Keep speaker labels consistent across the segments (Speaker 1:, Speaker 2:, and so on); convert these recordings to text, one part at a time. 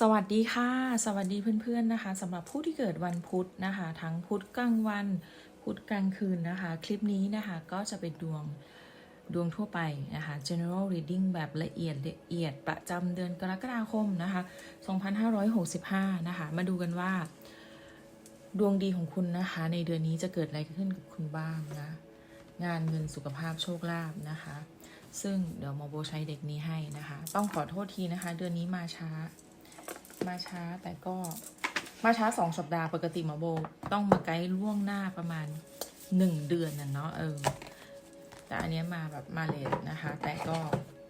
Speaker 1: สวัสดีค่ะ สวัสดีเพื่อนๆนะคะสำหรับผู้ที่เกิดวันพุธนะคะ ทั้งพุธกลางวันพุธกลางคืนนะคะ คลิปนี้นะคะก็จะเป็นดวงดวงทั่วไปนะคะ general reading แบบละเอียดละเอียดประจำเดือนกรกฎาคมนะคะ 2565 นะคะ มาดูกันว่า ดวงดีของคุณนะคะ ในเดือนนี้จะเกิดอะไรขึ้นกับคุณบ้างนะ งานเงินสุขภาพโชคลาภนะคะ ซึ่งเดี๋ยวหมอโบใช้เด็กนี้ให้นะคะ ต้องขอโทษทีนะคะ เดือนนี้มาช้า มาช้าแต่ก็มาช้าสองสัปดาห์ปกติหมอโบ ต้องมาไกด์ล่วงหน้าประมาณหนึ่งเดือนน่ะเนาะเออ แต่อันเนี้ยมาแบบมาเลทนะคะ แต่ก็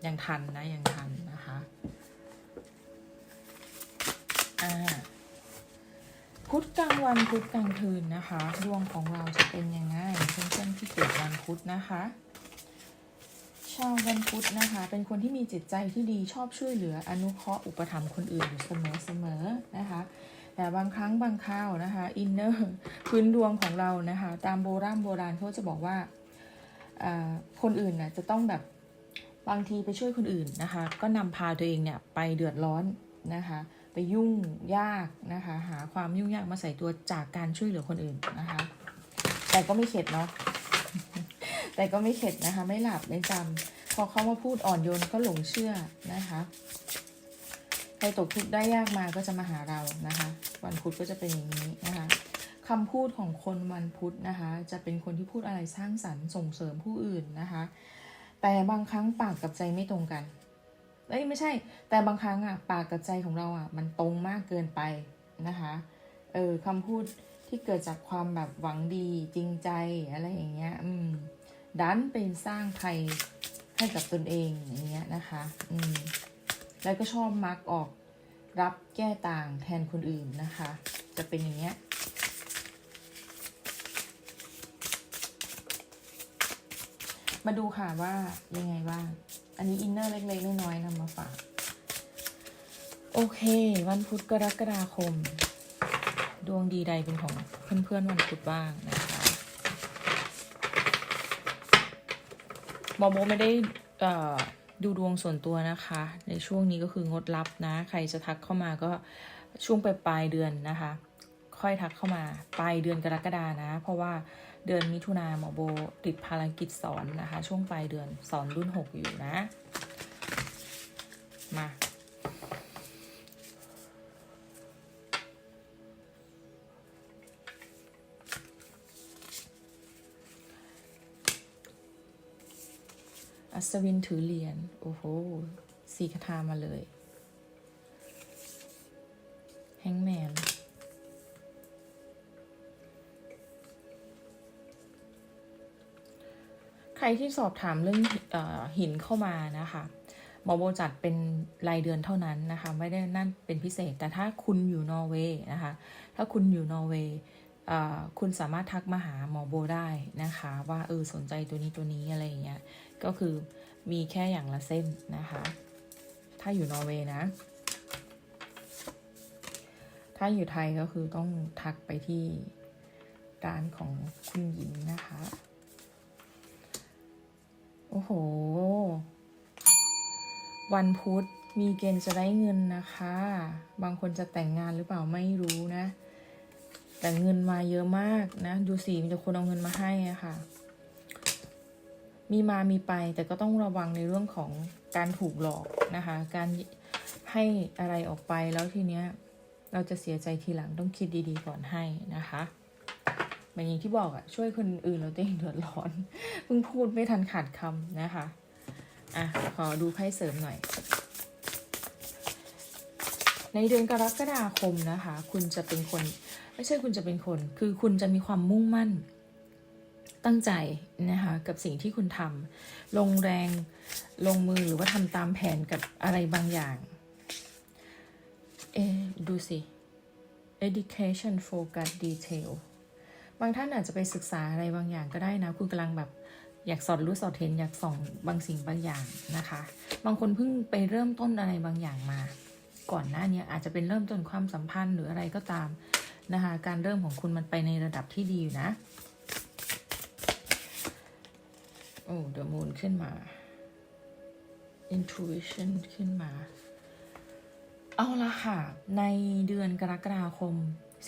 Speaker 1: ยังทันนะยังทันนะคะอ่าพุธกลางวันพุธกลางคืนนะคะดวงของเราจะเป็นยังไงเพื่อนๆที่เกิดวันพุธนะคะ ชาววันพุธนะคะ เป็นคนที่มีจิตใจที่ดีชอบช่วยเหลืออนุเคราะห์อุปถัมภ์คนอื่นอยู่เสมอเสมอนะคะ แต่บางครั้งบางคราวนะคะอินเนอร์พื้นดวงของเรานะคะ ตามโบราณโบราณเขาจะบอกว่าอ่าคนอื่นน่ะจะต้องแบบบางทีไปช่วยคนอื่นนะคะ ก็นำพาตัวเองเนี่ยไปเดือดร้อนนะคะ ไปยุ่งยากนะคะ หาความยุ่งยากมาใส่ตัวจากการช่วยเหลือคนอื่นนะคะ แต่ก็ไม่เข็ดเนาะ แต่ก็ไม่เข็ดนะคะ ไม่หลับไม่จำพอเขามาพูดอ่อนโยนก็หลงเชื่อนะคะใครตกทุกข์ได้ยากมาก็จะมาหาเรานะคะ วันพุธก็จะเป็นอย่างนี้นะคะคำพูดของคนวันพุธนะคะ จะเป็นคนที่พูดอะไรสร้างสรรค์ส่งเสริมผู้อื่นนะคะ แต่บางครั้งปากกับใจไม่ตรงกันเอ้ยไม่ใช่ แต่บางครั้งอะปากกับใจของเราอะมันตรงมากเกินไปนะคะเออคำพูดที่เกิดจากความแบบหวังดีจริงใจอะไรอย่างเงี้ย อืม ดันเป็นสร้างภัยให้กับตนเองอย่างเงี้ยนะคะ อืม แล้วก็ชอบมักออกรับแก้ต่างแทนคนอื่นนะคะ จะเป็นอย่างเงี้ยมาดูค่ะว่ายังไงบ้าง อันนี้อินเนอร์เล็กๆน้อยๆนำมาฝาก โอเค วันพุธกรกฎาคม ดวงดีใดเป็นของเพื่อนๆวันพุธบ้างนะคะ หมอโมไม่ได้ดูดวงส่วนตัวนะคะ ในช่วงนี้ก็คืองดรับนะ ใครจะทักเข้ามาก็ช่วงปลายปลายเดือนนะคะ ค่อยทักเข้ามาปลายเดือนกรกฎานะ เพราะว่าเดือนมิถุนาหมอโบติดภารกิจสอนนะคะ ช่วงปลายเดือนสอนรุ่นหกอยู่นะ มา อัศวินถือเหรียญโอ้โหสี่คาถามาเลยแฮงแมนใครที่สอบถามเรื่องอหินเข้ามานะคะหมอโบจัดเป็นรายเดือนเท่านั้นนะคะ ไม่ได้นั่นเป็นพิเศษ แต่ถ้าคุณอยู่นอร์เวย์นะคะ ถ้าคุณอยู่นอร์เวย์ คุณสามารถทักมาหาหมอโบได้นะคะ ว่าเออสนใจตัวนี้ตัวนี้อะไรอย่างเงี้ยก็คือมีแค่อย่างละเส้นนะคะ ถ้าอยู่นอร์เวย์นะ ถ้าอยู่ไทยก็คือต้องทักไปที่ร้านของคุณหญิงนะคะ โอ้โห วันพุธมีเกณฑ์จะได้เงินนะคะ บางคนจะแต่งงานหรือเปล่าไม่รู้นะ แต่เงินมาเยอะมากนะดูสิมีแต่คนเอาเงินมาให้อะค่ะ มีมามีไปแต่ก็ต้องระวังในเรื่องของการถูกหลอกนะคะ การให้อะไรออกไปแล้วทีเนี้ยเราจะเสียใจทีหลังต้องคิดดีๆก่อนให้นะคะเหมือนอย่างที่บอกอะช่วยคนอื่นเราตัวเองเดือดร้อนเพิ่งพูดไม่ทันขาดคำนะคะอะขอดูไพ่เสริมหน่อย ในเดือนกรกฎาคมนะคะ คุณจะเป็นคน ไม่ใช่คุณจะเป็นคน คือคุณจะมีความมุ่งมั่น ตั้งใจนะคะกับสิ่งที่คุณทำลงแรงลงมือหรือว่าทำตามแผนกับอะไรบางอย่าง เอะดูสิ education focus detail บางท่านอาจจะไปศึกษาอะไรบางอย่างก็ได้นะ คุณกำลังแบบอยากสอดรู้สอดเห็นอยากส่องบางสิ่งบางอย่างนะคะ บางคนเพิ่งไปเริ่มต้นอะไรบางอย่างมา ก่อนหน้านี้อาจจะเป็นเริ่มต้นความสัมพันธ์หรืออะไรก็ตามนะคะการเริ่มของคุณมันไปในระดับที่ดีอยู่นะโอ้เดอะมูนขึ้นมา intuition ขึ้นมา เอาละค่ะ ในเดือนกรกฎาคม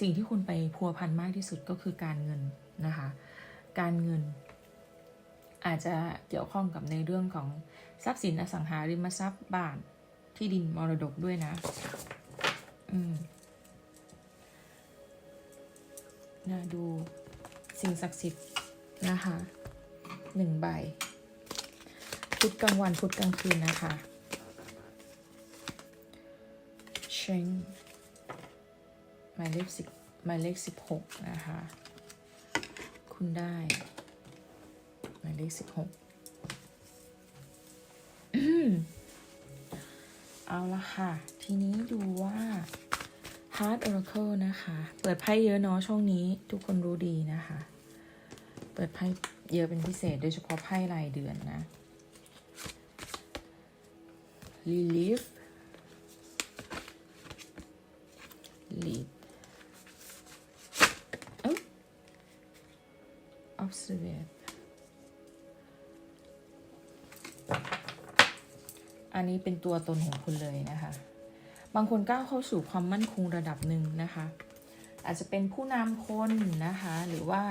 Speaker 1: สิ่งที่คุณไปพัวพันมากที่สุดก็คือการเงินนะคะ การเงิน อาจจะเกี่ยวข้องกับในเรื่องของทรัพย์สินอสังหาริมทรัพย์บ้าน ที่ดินมรดกด้วยนะ อืมนะดูสิ่งศักดิ์สิทธิ์นะคะหนึ่งใบพุธกลางวันพุธกลางคืนนะคะเชงหมายเลขสิบหมายเลขสิบหกนะคะ คุณได้ หมายเลขสิบหก เอาละค่ะ ทีนี้ดูว่า Heart Oracle นะคะ เปิดไพ่เยอะเนาะช่วงนี้ทุกคนรู้ดีนะคะ เปิดไพ่เยอะเป็นพิเศษ โดยเฉพาะไพ่รายเดือนนะ Relief lead เอ้า observe อันนี้เป็นตัวตนของคุณเลยนะคะ บางคนก้าวเข้าสู่ความมั่นคงระดับหนึ่งนะคะ อาจจะเป็นผู้นำคนนะคะ หรือว่า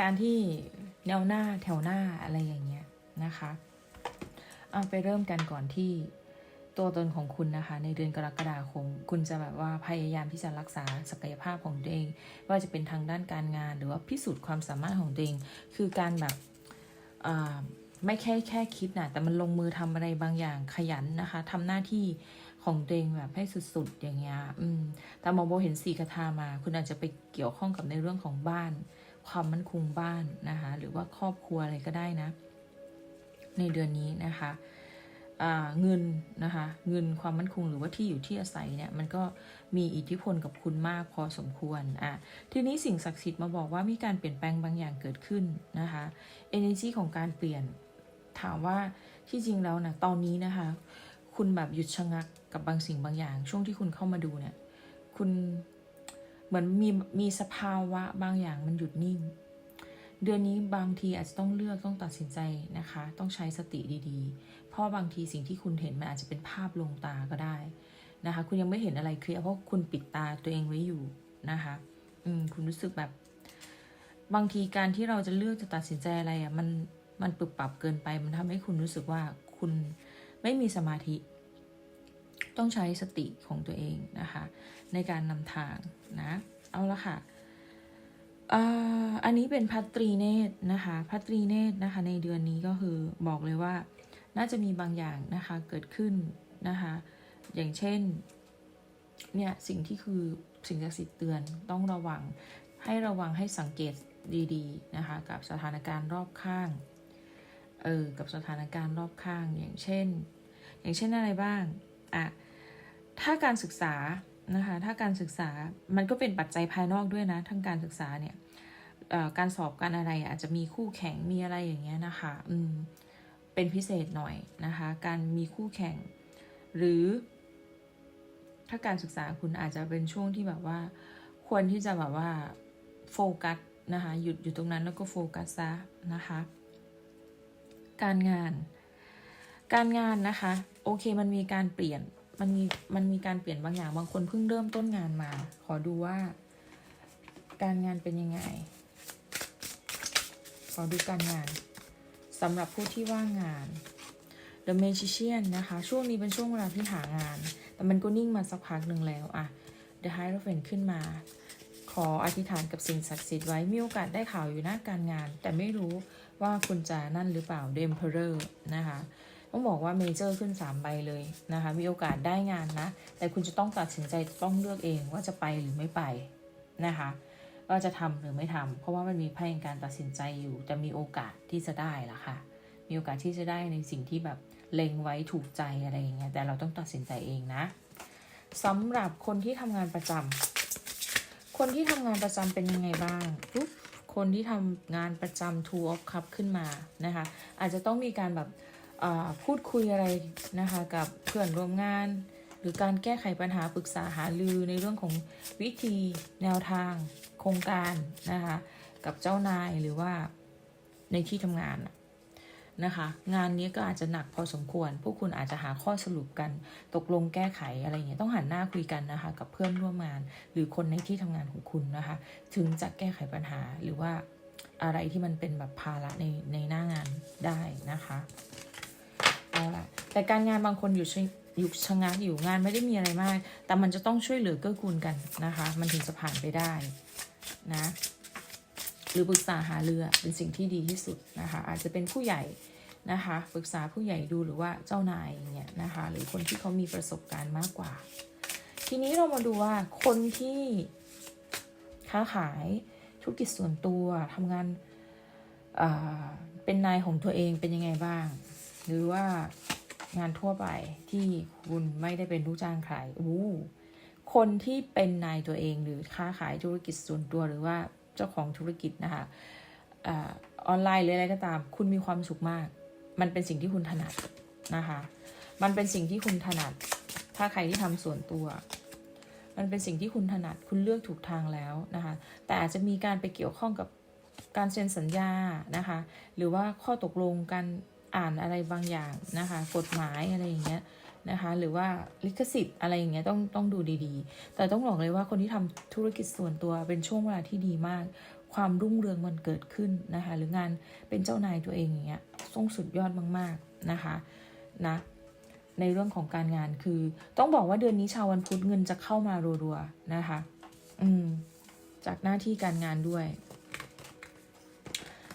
Speaker 1: การที่แนวหน้าแถวหน้าอะไรอย่างเงี้ยนะคะเอาไปเริ่มกันก่อนที่ตัวตนของคุณนะคะ ในเดือนกรกฎาคม คุณจะแบบว่าพยายามที่จะรักษาศักยภาพของตัวเอง ว่าจะเป็นทางด้านการงาน หรือว่าพิสูจน์ความสามารถของตัวเอง คือการแบบอ่า ไม่แค่แค่คิดนะแต่มันลงมือทำอะไรบางอย่างขยันนะคะทำหน้าที่ของตัวเองแบบให้สุดๆอย่างเงี้ยอืมแต่มองโบเห็นสีคาถามา คุณอาจจะไปเกี่ยวข้องกับในเรื่องของบ้าน ความมั่นคงบ้านนะคะ หรือว่าครอบครัวอะไรก็ได้นะ ในเดือนนี้นะคะเงินนะคะเงินความมั่นคงหรือว่าที่อยู่ที่อาศัยเนี่ยมันก็มีอิทธิพลกับคุณมากพอสมควรอะทีนี้สิ่งศักดิ์สิทธิ์มาบอกว่ามีการเปลี่ยนแปลงบางอย่างเกิดขึ้นนะคะ energy ของการเปลี่ยน ถามว่าที่จริงแล้วนะตอนนี้นะคะ คุณแบบหยุดชะงักกับบางสิ่งบางอย่าง ช่วงที่คุณเข้ามาดูเนี่ย คุณเหมือนมีมีสภาวะบางอย่างมันหยุดนิ่ง เดือนนี้บางทีอาจจะต้องเลือกต้องตัดสินใจนะคะ ต้องใช้สติดีๆ เพราะบางทีสิ่งที่คุณเห็นมันอาจจะเป็นภาพลวงตาก็ได้นะคะ คุณยังไม่เห็นอะไรเคลียร์เพราะคุณปิดตาตัวเองไว้อยู่นะคะอืมคุณรู้สึกแบบ บางทีการที่เราจะเลือกจะตัดสินใจอะไรอะ่ะมัน มันปรับปรับเกินไป มันทำให้คุณรู้สึกว่าคุณไม่มีสมาธิ ต้องใช้สติของตัวเองนะคะ ในการนำทางนะ เอาละค่ะอันนี้เป็นพัตรีเนตรนะคะพัตรีเนตรนะคะ ในเดือนนี้ก็คือบอกเลยว่า น่าจะมีบางอย่างนะคะเกิดขึ้นนะคะ อย่างเช่น เนี่ยสิ่งที่คือสิ่งศักดิ์สิทธิ์เตือนต้องระวังให้ระวังให้สังเกตดีๆนะคะ กับสถานการณ์รอบข้าง เออกับสถานการณ์รอบข้างอย่างเช่น อย่างเช่นอะไรบ้างอะถ้าการศึกษานะคะถ้าการศึกษามันก็เป็นปัจจัยภายนอกด้วยนะทั้งการศึกษาเนี่ยการสอบการอะไรอาจจะมีคู่แข่งมีอะไรอย่างเงี้ยนะคะอืมเป็นพิเศษหน่อยนะคะการมีคู่แข่ง หรือ ถ้าการศึกษาคุณอาจจะเป็นช่วงที่แบบว่า ควรที่จะแบบว่าโฟกัสนะคะหยุดอยู่ตรงนั้นแล้วก็โฟกัสซะนะคะ การงาน การงานนะคะ โอเคมันมีการเปลี่ยนมันมีมันมีการเปลี่ยนบางอย่างบางคนเพิ่งเริ่มต้นงานมา ขอดูว่า การงานเป็นยังไง ขอดูการงานสำหรับผู้ที่ว่างงาน The Magician นะคะ ช่วงนี้เป็นช่วงเวลาที่หางาน แต่มันก็นิ่งมาสักพักหนึ่งแล้วอะ The Hierophant ขึ้นมา ขออธิษฐานกับสิ่งศักดิ์สิทธิ์ไว้มีโอกาสได้ข่าวอยู่หน้าการงาน แต่ไม่รู้ ว่าคุณจะนั่นหรือเปล่า The Emperor นะคะต้องบอกว่าเมเจอร์ขึ้น 3 ใบเลยนะคะ มีโอกาสได้งานนะ แต่คุณจะต้องตัดสินใจต้องเลือกเองว่าจะไปหรือไม่ไปนะคะว่าจะทำหรือไม่ทำเพราะว่ามันมีไพ่แห่งการตัดสินใจอยู่ แต่มีโอกาสที่จะได้ละค่ะ มีโอกาสที่จะได้ในสิ่งที่แบบเล็งไว้ถูกใจอะไรอย่างเงี้ย แต่เราต้องตัดสินใจเองนะสำหรับคนที่ทำงานประจำคนที่ทำงานประจำเป็นยังไงบ้างปุ๊บ คนที่ทำงานประจำ Two of Cup ขึ้นมานะคะ อาจจะต้องมีการแบบพูดคุยอะไรนะคะกับเพื่อนร่วมงาน หรือการแก้ไขปัญหาปรึกษาหารือในเรื่องของวิธีแนวทางโครงการนะคะกับเจ้านายหรือว่าในที่ทำงาน นะคะ งานนี้ก็อาจจะหนักพอสมควร พวกคุณอาจจะหาข้อสรุปกัน ตกลงแก้ไขอะไรอย่างเงี้ยต้องหันหน้าคุยกันนะคะ กับเพื่อนร่วมงาน หรือคนในที่ทำงานของคุณนะคะ ถึงจะแก้ไขปัญหาหรือว่าอะไรที่มันเป็นแบบภาระในในหน้างานได้นะคะเอาละแต่การงานบางคนอยู่ชะอยู่ชะงักอยู่งานไม่ได้มีอะไรมาก แต่มันจะต้องช่วยเหลือเกื้อกูลกันนะคะ มันถึงจะผ่านไปได้นะ รือปรึกษาหาเรือเป็นสิ่งที่ดีที่สุดนะคะ อาจจะเป็นผู้ใหญ่นะคะปรึกษาผู้ใหญ่ดูหรือว่าเจ้านายเนี่ยนะคะหรือคนที่เขามีประสบการณ์มากกว่า ทีนี้เรามาดูว่าคนที่ค้าขายธุรกิจส่วนตัวทำงานอ่าเป็นนายของตัวเองเป็นยังไงบ้าง หรือว่างานทั่วไปที่คุณไม่ได้เป็นลูกจ้างใครอู้คนที่เป็นนายตัวเองหรือค้าขายธุรกิจส่วนตัวหรือว่า เจ้าของธุรกิจนะคะอาออนไลน์หรืออะไรก็ตาม คุณมีความสุขมาก มันเป็นสิ่งที่คุณถนัดนะคะ มันเป็นสิ่งที่คุณถนัด ถ้าใครที่ทำส่วนตัว มันเป็นสิ่งที่คุณถนัด คุณเลือกถูกทางแล้วนะคะ แต่อาจจะมีการไปเกี่ยวข้องกับการเซ็นสัญญานะคะ หรือว่าข้อตกลงการอ่านอะไรบางอย่างนะคะ กฎหมายอะไรอย่างเงี้ย นะคะ หรือว่าลิขสิทธิ์อะไรอย่างเงี้ยต้องต้องดูดีๆ แต่ต้องบอกเลยว่าคนที่ทำธุรกิจส่วนตัวเป็นช่วงเวลาที่ดีมาก ความรุ่งเรืองมันเกิดขึ้นนะคะ หรืองานเป็นเจ้านายตัวเองอย่างเงี้ยต้องสุดยอดมากๆนะคะนะในเรื่องของการงานคือ ต้องบอกว่าเดือนนี้ชาววันพุธเงินจะเข้ามารัวๆนะคะ อืม จากหน้าที่การงานด้วย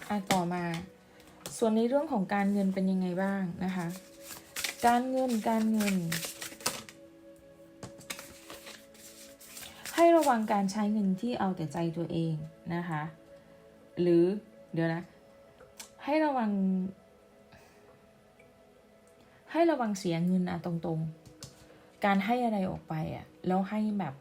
Speaker 1: อะต่อมา ส่วนในเรื่องของการเงินเป็นยังไงบ้างนะคะ การเงินการเงิน ให้ระวังการใช้เงินที่เอาแต่ใจตัวเองนะคะ หรือเดี๋ยวนะ ให้ระวัง ให้ระวังเสียเงินอะตรงๆ การให้อะไรออกไปอะแล้วให้แบบ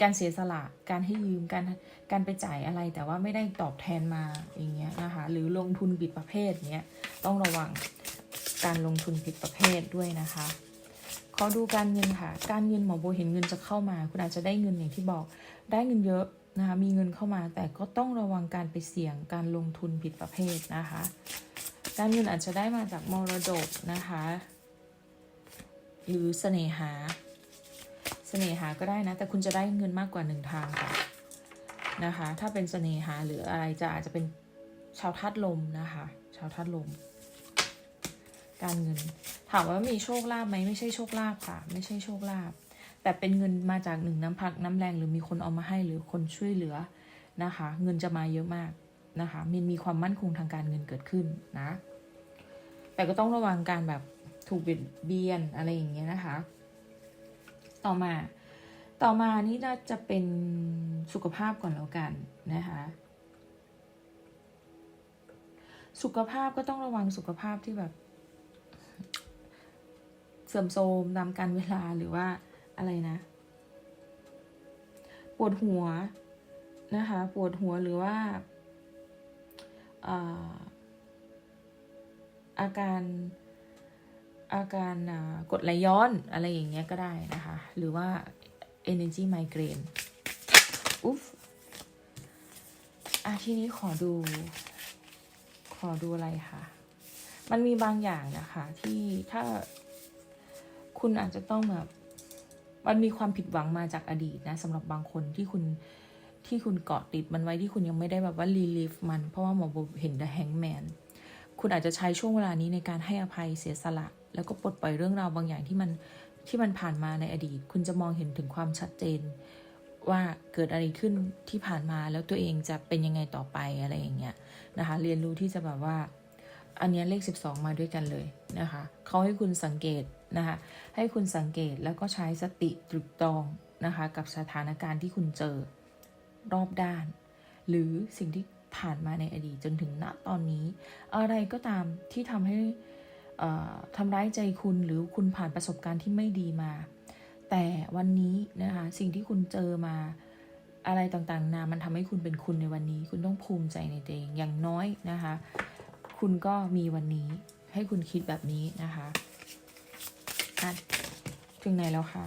Speaker 1: การเสียสละ การให้ยืม การ การไปจ่ายอะไรแต่ว่าไม่ได้ตอบแทนมาอย่างเงี้ยนะคะ หรือลงทุนผิดประเภทเนี้ยต้องระวัง การลงทุนผิดประเภทด้วยนะคะ ขอดูการเงินค่ะ การเงินหมอโบเห็นเงินจะเข้ามา คุณอาจจะได้เงินอย่างที่บอก ได้เงินเยอะนะคะ มีเงินเข้ามาแต่ก็ต้องระวังการไปเสี่ยงการลงทุนผิดประเภทนะคะ การเงินอาจจะได้มาจากมรดกนะคะ หรือเสน่หา เสน่หาก็ได้นะ แต่คุณจะได้เงินมากกว่าหนึ่งทางค่ะนะคะ ถ้าเป็นเสน่หาหรืออะไรจะอาจจะเป็นชาวธาตุลมนะคะ ชาวธาตุลม การเงิน ถามว่ามีโชคลาภไหมไม่ใช่โชคลาภค่ะ ไม่ใช่โชคลาภแต่เป็นเงินมาจากหนึ่งน้ำพักน้ำแรงหรือมีคนเอามาให้หรือคนช่วยเหลือนะคะ เงินจะมาเยอะมากนะคะมันมีความมั่นคงทางการเงินเกิดขึ้นนะ แต่ก็ต้องระวังการแบบถูกเบียดเบียนอะไรอย่างเงี้ยนะคะ ต่อมาต่อมานี่น่าจะเป็นสุขภาพก่อนแล้วกันนะคะสุขภาพก็ต้องระวังสุขภาพที่แบบ เสื่อมโทรมตามการเวลาหรือว่าอะไรนะ ปวดหัวนะคะ ปวดหัวหรือว่าอาอาการอาการกดไหลย้อนอะไรอย่างเงี้ยก็ได้นะคะ หรือว่า energy migraine อุ๊ฟอะทีนี้ขอดู ขอดูอะไรคะมันมีบางอย่างนะคะ ที่ถ้า คุณอาจจะต้องแบบมันมีความผิดหวังมาจากอดีตนะสำหรับบางคนที่คุณที่คุณเกาะติดมันไว้ที่คุณยังไม่ได้แบบว่ารีลีฟมันเพราะว่าหมอโบเห็น The Hangman คุณอาจจะใช้ช่วงเวลานี้ในการให้อภัยเสียสละ แล้วก็ปลดปล่อยเรื่องราวบางอย่างที่มันที่มันผ่านมาในอดีต คุณจะมองเห็นถึงความชัดเจน ว่าเกิดอะไรขึ้นที่ผ่านมาแล้วตัวเองจะเป็นยังไงต่อไปอะไรอย่างเงี้ยนะคะเรียนรู้ที่จะแบบว่า อันนี้เลข 12 มาด้วยกันเลยนะคะเขาให้คุณสังเกต นะคะให้คุณสังเกตแล้วก็ใช้สติตรึกตรองนะคะกับสถานการณ์ที่คุณเจอรอบด้าน หรือสิ่งที่ผ่านมาในอดีตจนถึงณตอนนี้ อะไรก็ตามที่ทำให้ทำร้ายใจคุณหรือคุณผ่านประสบการณ์ที่ไม่ดีมา แต่วันนี้นะคะสิ่งที่คุณเจอมาอะไรต่างๆ นา มันทำให้คุณเป็นคุณในวันนี้ คุณต้องภูมิใจในตัวเองอย่างน้อยนะคะ คุณก็มีวันนี้ให้คุณคิดแบบนี้นะคะะถึงไหนแล้วคะ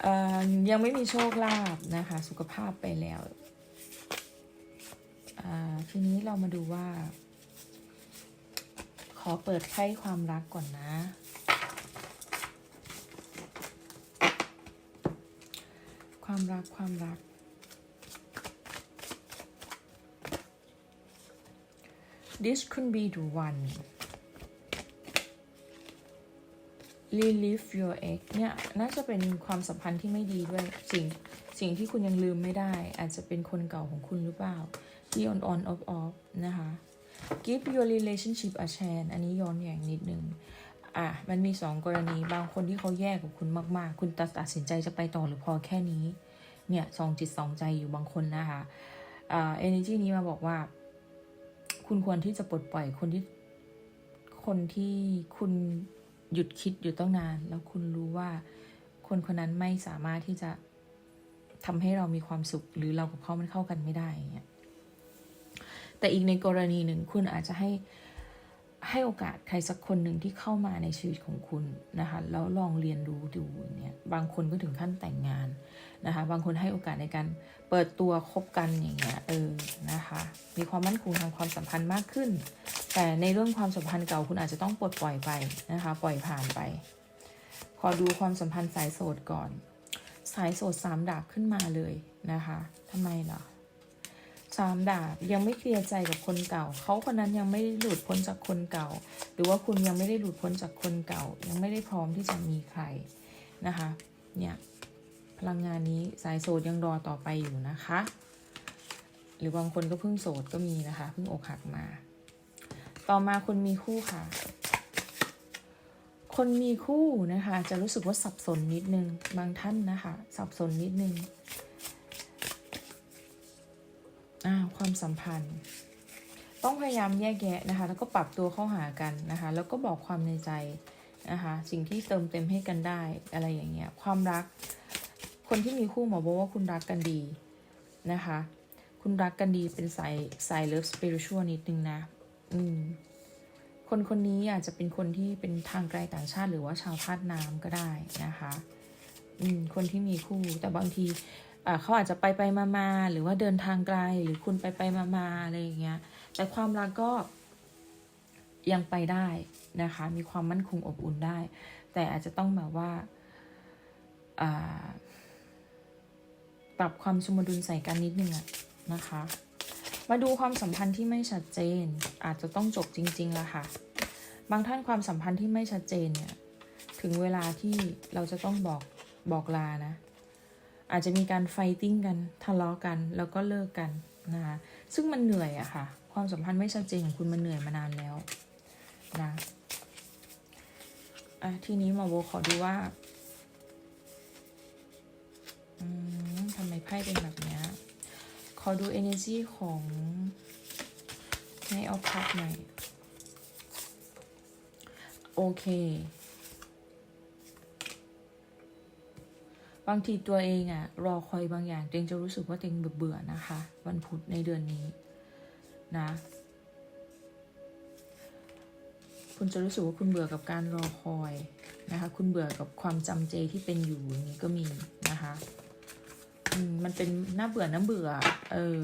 Speaker 1: เอ่อยังไม่มีโชคลาภนะคะ สุขภาพไปแล้ว ทีนี้เรามาดูว่า ขอเปิดไพ่ความรักก่อนนะ ความรักความรัก this could be the one relieve your ex เนี่ยน่าจะเป็นความสัมพันธ์ที่ไม่ดีด้วยสิ่งสิ่งที่คุณยังลืมไม่ได้ อาจจะเป็นคนเก่าของคุณหรือเปล่า ที่ on on off off นะคะ give your relationship a chance อันนี้ย้อนแย้งนิดนึงอะมันมีสองกรณีบางคนที่เขาแย่กับคุณมาก ๆ คุณตัดตัดสินใจจะไปต่อหรือพอแค่นี้ เนี่ยสองจิตสองใจอยู่บางคนนะคะอ่า energy นี้มาบอกว่า คุณควรที่จะปลดปล่อยคนที่คนที่คุณ หยุดคิดอยู่ตั้งนาน แล้วคุณรู้ว่า คนคนนั้นไม่สามารถที่จะทำให้เรามีความสุข หรือเรากับเขามันเข้ากันไม่ได้อย่างเงี้ยแต่อีกในกรณีหนึ่งคุณอาจจะให้ ให้โอกาสใครสักคนหนึ่งที่เข้ามาในชีวิตของคุณนะคะแล้วลองเรียนรู้ดูเนี่ยบางคนก็ถึงขั้นแต่งงานนะคะบางคนให้โอกาสในการเปิดตัวคบกันอย่างเงี้ยเออนะคะมีความมั่นคงทางความสัมพันธ์มากขึ้น แต่ในเรื่องความสัมพันธ์เก่าคุณอาจจะต้องปลดปล่อยไปนะคะปล่อยผ่านไป ขอดูความสัมพันธ์สายโสดก่อน สายโสดสามดาบขึ้นมาเลยนะคะทำไมล่ะ สามดาบยังไม่เคลียร์ใจกับคนเก่า เขาคนนั้นยังไม่ได้หลุดพ้นจากคนเก่า หรือว่าคุณยังไม่ได้หลุดพ้นจากคนเก่า ยังไม่ได้พร้อมที่จะมีใครนะคะเนี่ยพลังงานนี้สายโสดยังรอต่อไปอยู่นะคะ หรือบางคนก็เพิ่งโสดก็มีนะคะเพิ่งอกหักมา ต่อมาคนมีคู่ค่ะ คนมีคู่นะคะ จะรู้สึกว่าสับสนนิดนึงบางท่านนะคะ สับสนนิดนึง ความสัมพันธ์ ต้องพยายามแยกแยะนะคะ แล้วก็ปรับตัวเข้าหากันนะคะ แล้วก็บอกความในใจนะคะ สิ่งที่เติมเต็มให้กันได้อะไรอย่างเงี้ย ความรัก คนที่มีคู่หมอบอกว่าคุณรักกันดีนะคะ คุณรักกันดีเป็นสายสายเลิฟสเปริชวลนิดนึงนะ อืม คนคนนี้อาจจะเป็นคนที่เป็นทางไกลต่างชาติ หรือว่าชาวธาตุน้ำก็ได้นะคะ อืม คนที่มีคู่ แต่บางที เขาอาจจะไปไปมามาหรือว่าเดินทางไกลหรือคุณไปไปมามาอะไรอย่างเงี้ย แต่ความรักก็ยังไปได้นะคะ มีความมั่นคงอบอุ่นได้ แต่อาจจะต้องแบบว่าปรับความสมดุลใส่กันนิดนึงอะนะคะ มาดูความสัมพันธ์ที่ไม่ชัดเจน อาจจะต้องจบจริงๆแล้วค่ะ บางท่านความสัมพันธ์ที่ไม่ชัดเจนเนี่ย ถึงเวลาที่เราจะต้องบอกบอกลานะ อาจจะมีการไฟติ้งกันทะเลาะกัน แล้วก็เลิกกันนะคะซึ่งมันเหนื่อยอะค่ะ ความสัมพันธ์ไม่ชัดเจนของคุณมันเหนื่อยมานานแล้วนะอะทีนี้หมาโบขอดูว่าทำไมไพ่เป็นแบบนี้ ขอดู energy ของในเอาพักหน่อย โอเค บางทีตัวเองอะรอคอยบางอย่างตัวเองจะรู้สึกว่าตัวเองเบื่อๆนะคะ วันพุธในเดือนนี้นะคุณจะรู้สึกว่าคุณเบื่อกับการรอคอยนะคะ คุณเบื่อกับความจำเจที่เป็นอยู่อย่างนี้ก็มีนะคะมันเป็นหน่าเบื่อน่าเบื่อ เออ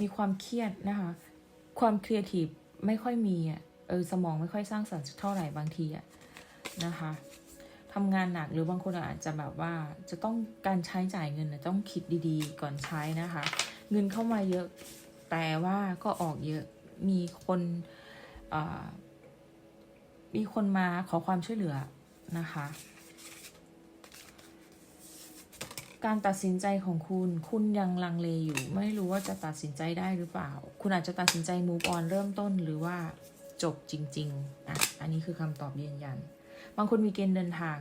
Speaker 1: มีความเครียดนะคะ ความครีเอทีฟไม่ค่อยมีอะ เออ สมองไม่ค่อยสร้างสรรค์เท่าไหร่บางทีอะนะคะ ทำงานหนักหรือบางคนอาจจะแบบว่าจะต้องการใช้จ่ายเงินนะต้องคิดดีๆ ก่อนใช้นะคะ เงินเข้ามาเยอะแต่ว่าก็ออกเยอะมีคนมีคนมาขอความช่วยเหลือนะคะ การตัดสินใจของคุณ คุณยังลังเลอยู่ ไม่รู้ว่าจะตัดสินใจได้หรือเปล่า คุณอาจจะตัดสินใจ move on เริ่มต้นหรือว่าจบจริงๆอะอันนี้คือคำตอบยืนยัน บางคนมีเกณฑ์เดินทาง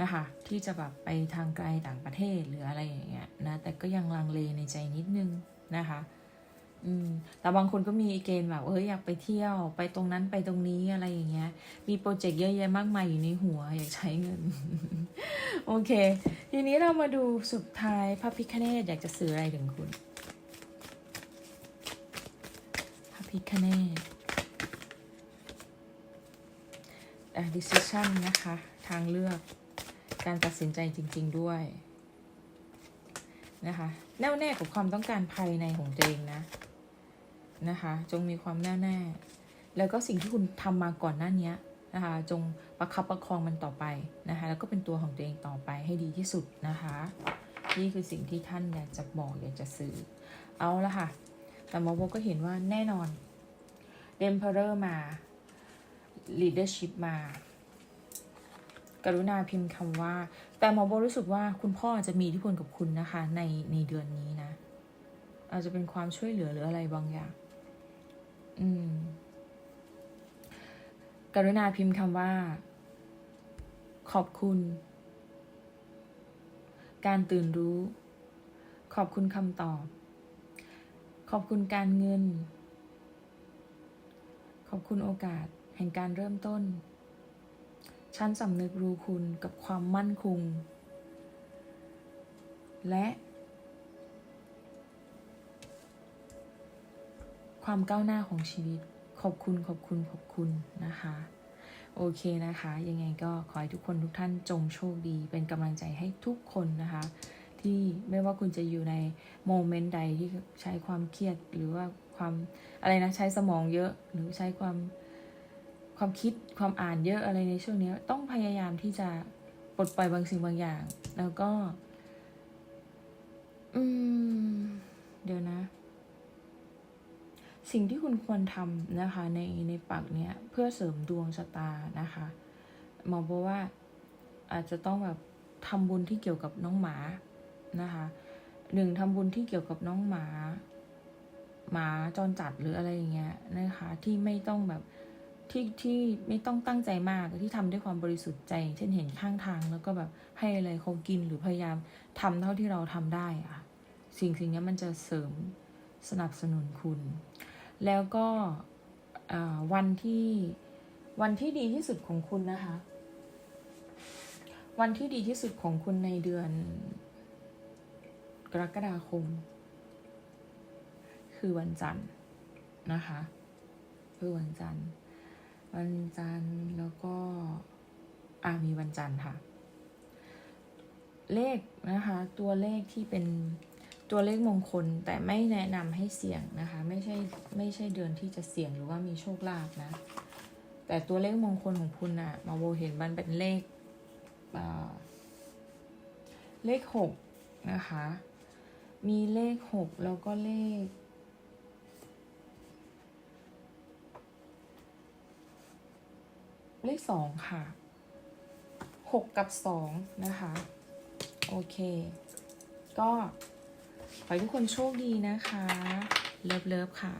Speaker 1: นะคะที่จะแบบไปทางไกลต่างประเทศหรืออะไรอย่างเงี้ยนะแต่ก็ยังลังเลในใจนิดนึงนะคะอืมแต่บางคนก็มีเกณฑ์แบบเอ้ยอยากไปเที่ยวไปตรงนั้นไปตรงนี้อะไรอย่างเงี้ย มีโปรเจกต์เยอะแยะมากมายอยู่ในหัวอยากใช้เงิน โอเค ทีนี้เรามาดูสุดท้ายพระพิคเนตอยากจะสื่ออะไรถึงคุณ พระพิคเนต decision นะคะ ทางเลือกการตัดสินใจจริง ๆด้วยนะคะแน่วแน่กับความต้องการภายในของตัวเองนะนะคะ จงมีความแน่วแน่ แล้วก็สิ่งที่คุณทำมาก่อนหน้านี้นะคะ จงประคับประคองมันต่อไปนะคะ แล้วก็เป็นตัวของตัวเองต่อไปให้ดีที่สุดนะคะ นี่คือสิ่งที่ท่านอยากจะบอกอยากจะสื่อ เอาละค่ะ แต่หมอโบก็เห็นว่าแน่นอนเดมเพอร์มา leadership มา กรุณาพิมพ์คำว่า แต่หมอโบรู้สึกว่าคุณพ่ออาจะมีอิทธิพลกับคุณนะคะ ในในเดือนนี้นะ อาจจะเป็นความช่วยเหลือหรืออะไรบางอย่าง อืม กรุณาพิมพ์คำว่า ขอบคุณ การตื่นรู้ ขอบคุณคำตอบ ขอบคุณการเงิน ขอบคุณโอกาส แห่งการเริ่มต้น ฉันสำนึกรู้คุณกับความมั่นคง และ ความก้าวหน้าของชีวิต ขอบคุณขอบคุณขอบคุณนะคะโอเคนะคะ ยังไงก็ขอให้ทุกคนทุกท่านจงโชคดี เป็นกำลังใจให้ทุกคนนะคะ ที่ไม่ว่าคุณจะอยู่ในโมเมนต์ใดที่ใช้ความเครียดหรือว่าความอะไรนะ ใช้สมองเยอะหรือใช้ความ ความคิดความอ่านเยอะอะไรในช่วงนี้ ต้องพยายามที่จะปลดปล่อยบางสิ่งบางอย่าง แล้วก็ อืม เดี๋ยวนะ สิ่งที่คุณควรทำนะคะ ในในปักเนี้ยเพื่อเสริมดวงชะตานะคะหมอบอกว่าอาจจะต้องแบบทำบุญที่เกี่ยวกับน้องหมานะคะหนึ่งทำบุญที่เกี่ยวกับน้องหมา หมาจรจัดหรืออะไรอย่างเงี้ยนะคะ ที่ไม่ต้องแบบ ที่ที่ไม่ต้องตั้งใจมากที่ทำด้วยความบริสุทธิ์ใจ เช่นเห็นข้างทางแล้วก็แบบให้อะไรเขากินหรือพยายามทำเท่าที่เราทำได้อะสิ่งสิ่งนี้มันจะเสริมสนับสนุนคุณ แล้วก็วันที่วันที่ดีที่สุดของคุณนะคะ วันที่ดีที่สุดของคุณในเดือน กรกฎาคม คือวันจันทร์นะคะ คือวันจันทร์ วันจันทร์แล้วก็อ่ามีวันจันทร์ค่ะ เลขนะคะ ตัวเลขที่เป็นตัวเลขมงคลแต่ไม่แนะนำให้เสี่ยงนะคะ ไม่ใช่ไม่ใช่เดือนที่จะเสี่ยงหรือว่ามีโชคลาภนะ แต่ตัวเลขมงคลของคุณอะมาโบเห็นมันเป็นเลขเลขหกนะคะ มีเลขหกแล้วก็เลข เลขสองค่ะหกกับสองนะคะ โอเค ก็ขอให้ทุกคนโชคดีนะคะ เลิฟเลิฟๆค่ะ